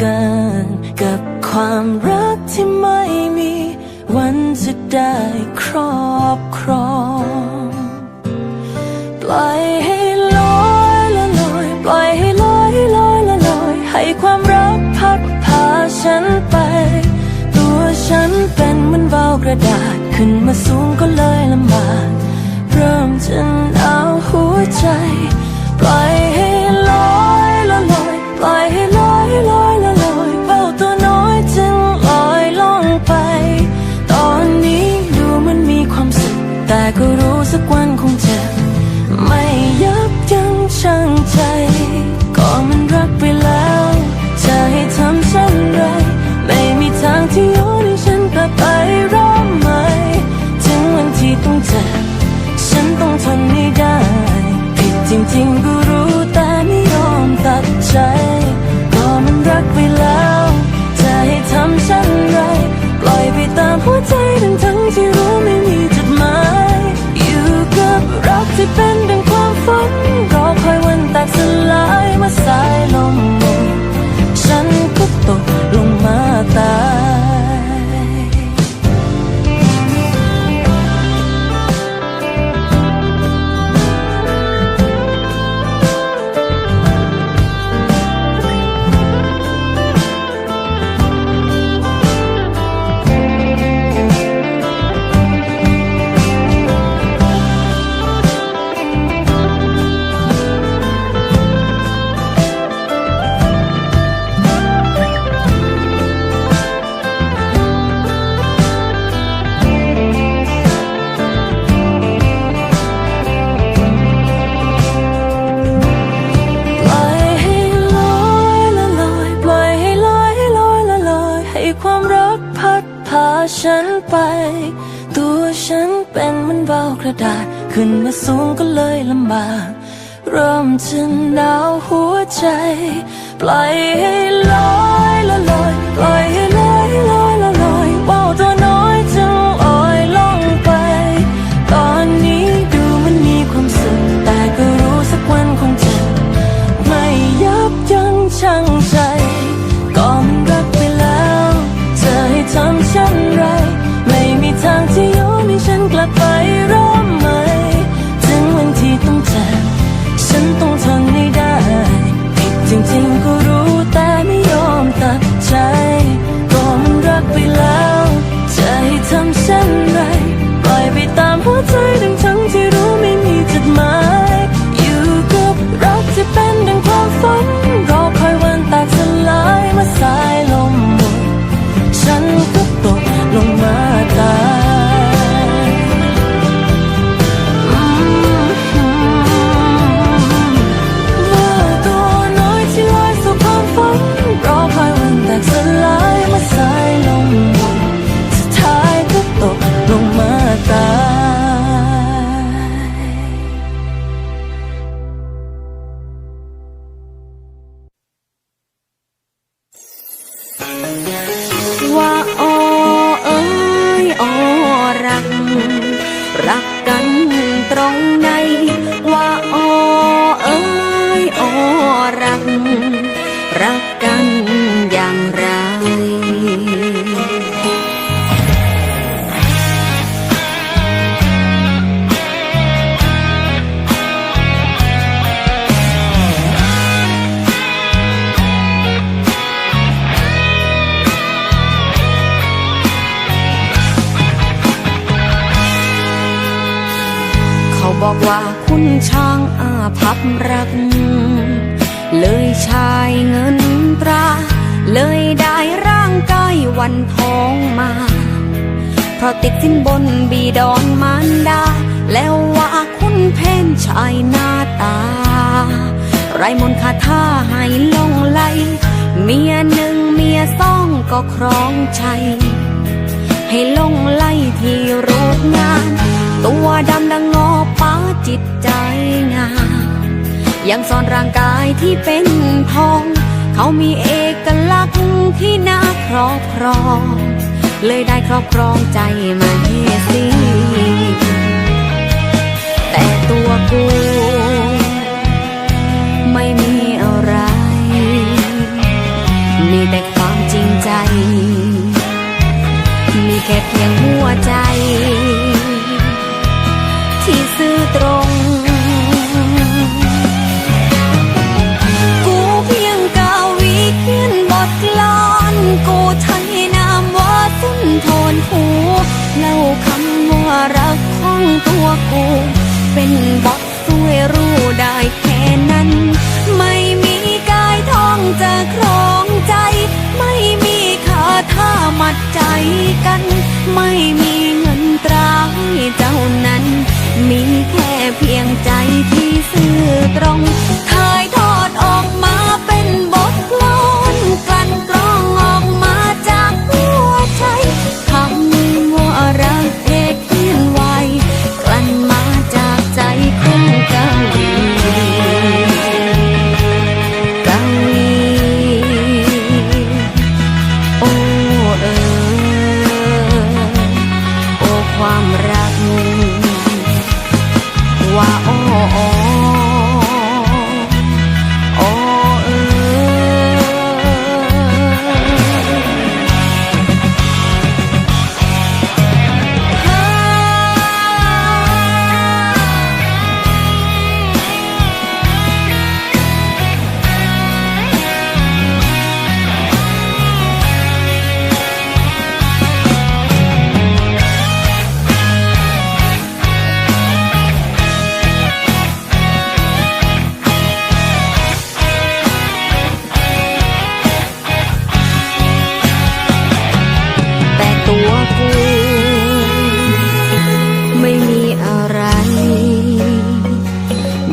กิน กับความรักที่ไม่มี วันจะได้ครอบครอง ปล่อยให้ลอยละลอย ปล่อยให้ลอยลอยละลอย ให้ความรักพัดพาฉันไป ตัวฉันเป็นเหมือนวากระดาษ ขึ้นมาสูงก็เลยลำบาก เริ่มจะหนาวหัวใจ ปล่อยให้ ระดาขึ้นมาสูงก็เลยลำบากริ่มจะหนาวหัวใจ ปล่อยให้ลอยละลอยปล่อยให้ Thank you. ติดสินบนบีดอนมารดา แล้วว่าคุณเพนชายหน้าตา ไรมนคาท่าให้ลงไหลเมียหนึ่งเมียสองก็ครองใจให้ลงไล่ที่รูปงาน ตัวดำดังงอป้าจิตใจงามยังซ่อนร่างกายที่เป็นทอง เขามีเอกลักษณ์ที่น่าครอบครอง เลยได้ครอบครองใจมาเฮซีแต่ตัวกู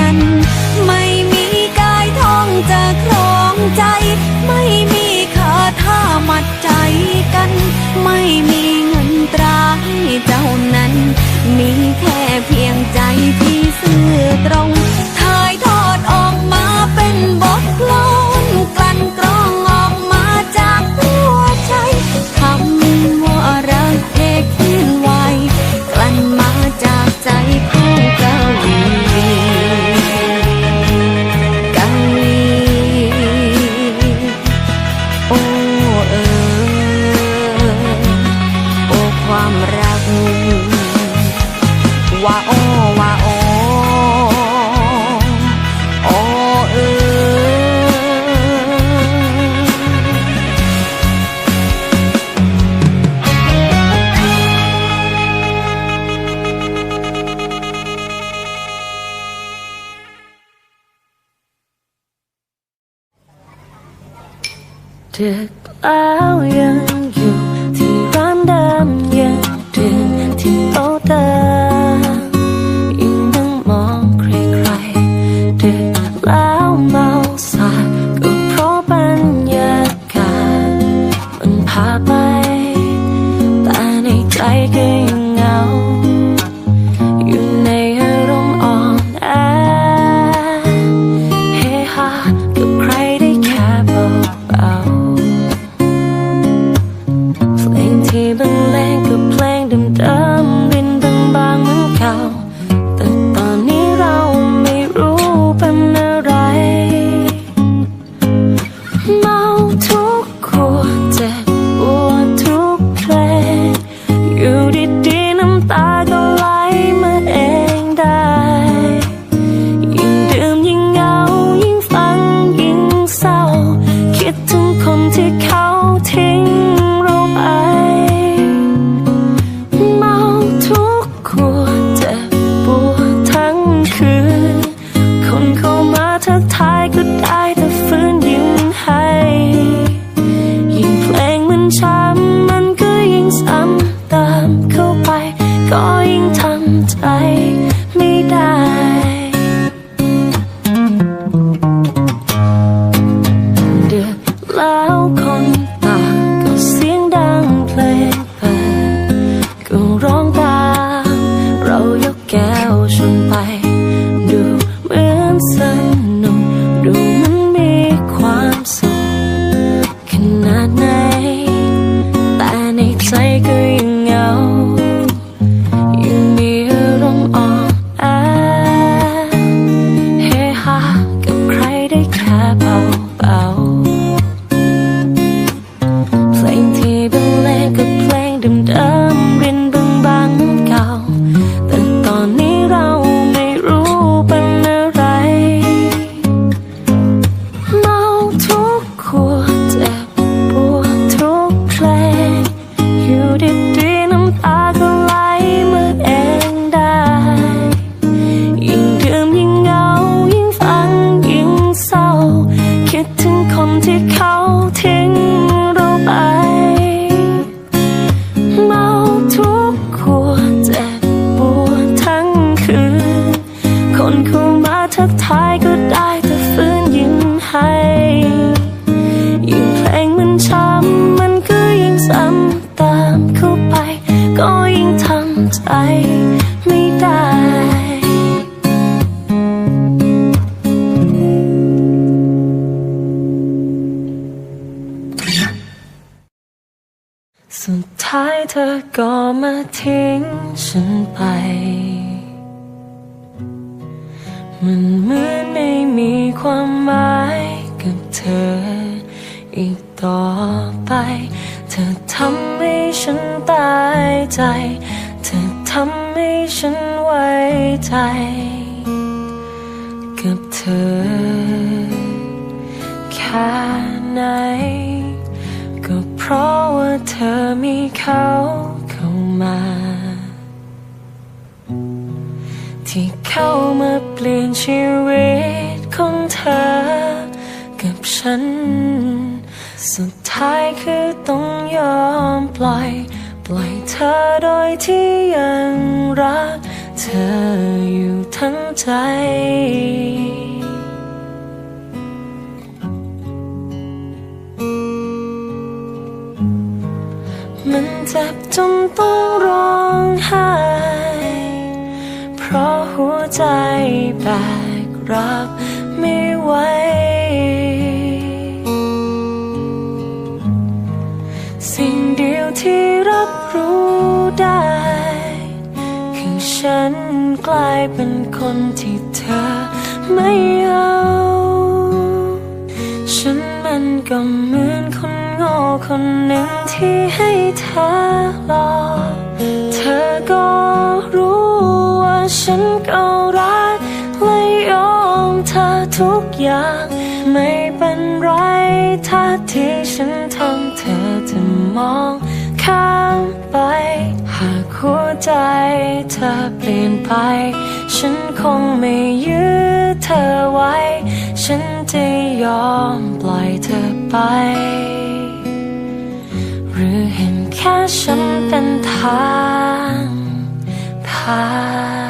นั้น ไม่มีกายท้องจะครองใจ ไม่มี ว่าโอโอเออเด็กแล้วยัง พาไป แต่ในใจก็ยัง ใจไม่ได้สุดท้ายเธอก็มาทิ้งฉันไป มันเหมือนไม่มีความหมายกับเธอ อีกต่อไป เธอทำให้ฉันตายใจ ทำให้ฉันไว้ใจกับเธอ แค่ไหน ก็เพราะว่าเธอมีเขาเข้ามา ที่เข้ามาเปลี่ยนชีวิตของเธอ กับฉัน สุดท้ายคือต้องยอมปล่อย อยเธอโดยที่ยังรักเธออยู่ทั้งใจ มันเจ็บจนต้องร้องไห้ เพราะหัวใจแบกรับ กลายเป็นคนที่เธอไม่เอา ฉันมันก็เหมือนคนโง่คนหนึ่งที่ให้เธอหลอกเธอก็รู้ว่าฉันก็รักและยอมเธอทุกอย่างไม่เป็นไรถ้าที่ฉันทำเธอจะมองข้ามไป หากหัวใจเธอเปลี่ยนไป ฉันคงไม่ยื้อเธอไว้ ฉันจะยอมปล่อยเธอไป หรือเห็นแค่ฉันเป็นทางผ่าน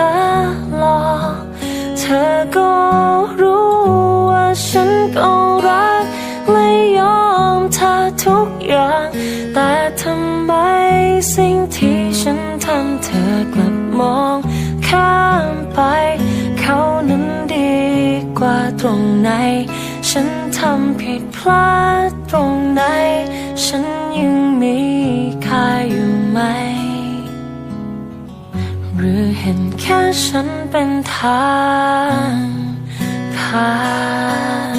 เธอหลอกเธอก็รู้ว่าฉันก็รักและยอมเธอทุกอย่าง แต่ทำไมสิ่งที่ฉันทำเธอกลับมองข้ามไป เขานั้นดีกว่าตรงไหน ฉันทำผิดพลาดตรงไหน ฉันยังมีค่าอยู่ไหม หรือเห็นแค่ฉันเป็นทางผ่าน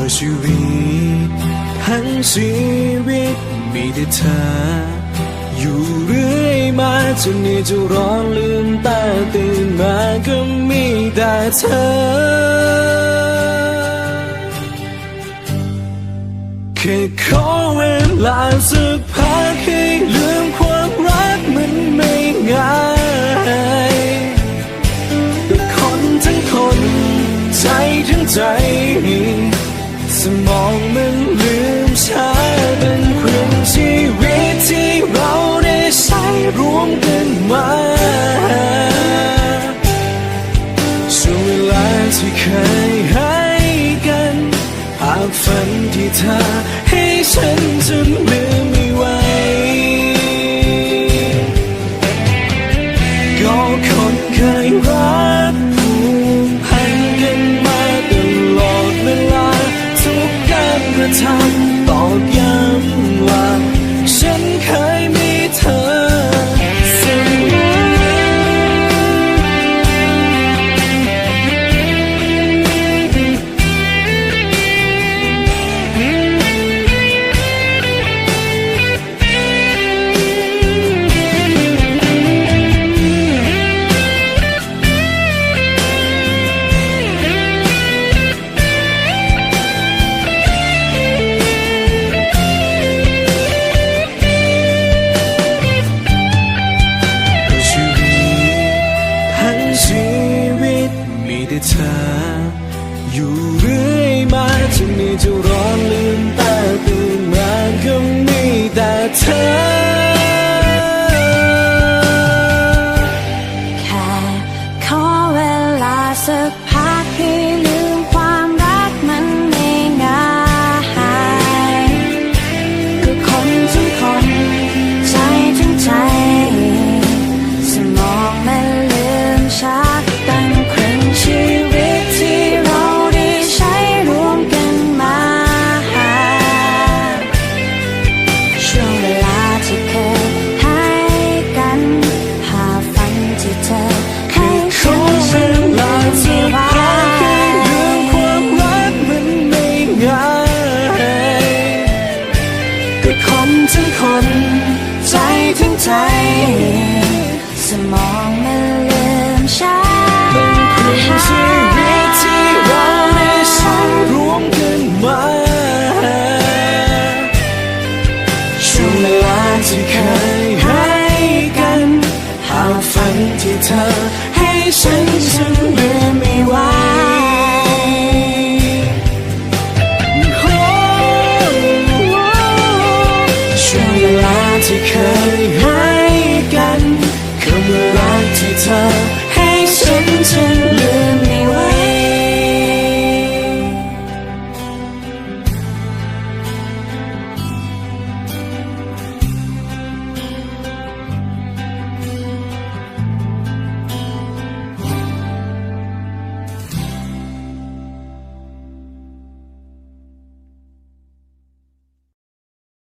ก็ชีวิตทั้งชีวิตมีแต่เธอ อยู่เรื่อยมาจนนี่จะร้อนลืมตาตื่นมาก็มีแต่เธอ แค่ขอเวลาสักพักให้ลืมความรักมันไม่ง่าย รวมกันมาช่วงเวลาที่เคยให้กันภาพฝันที่เธอให้ฉันจนลืมไม่ไหวก็คนเคยรักผูกพันกันมาตลอดเวลาทุกการกระทำตอกย้ำ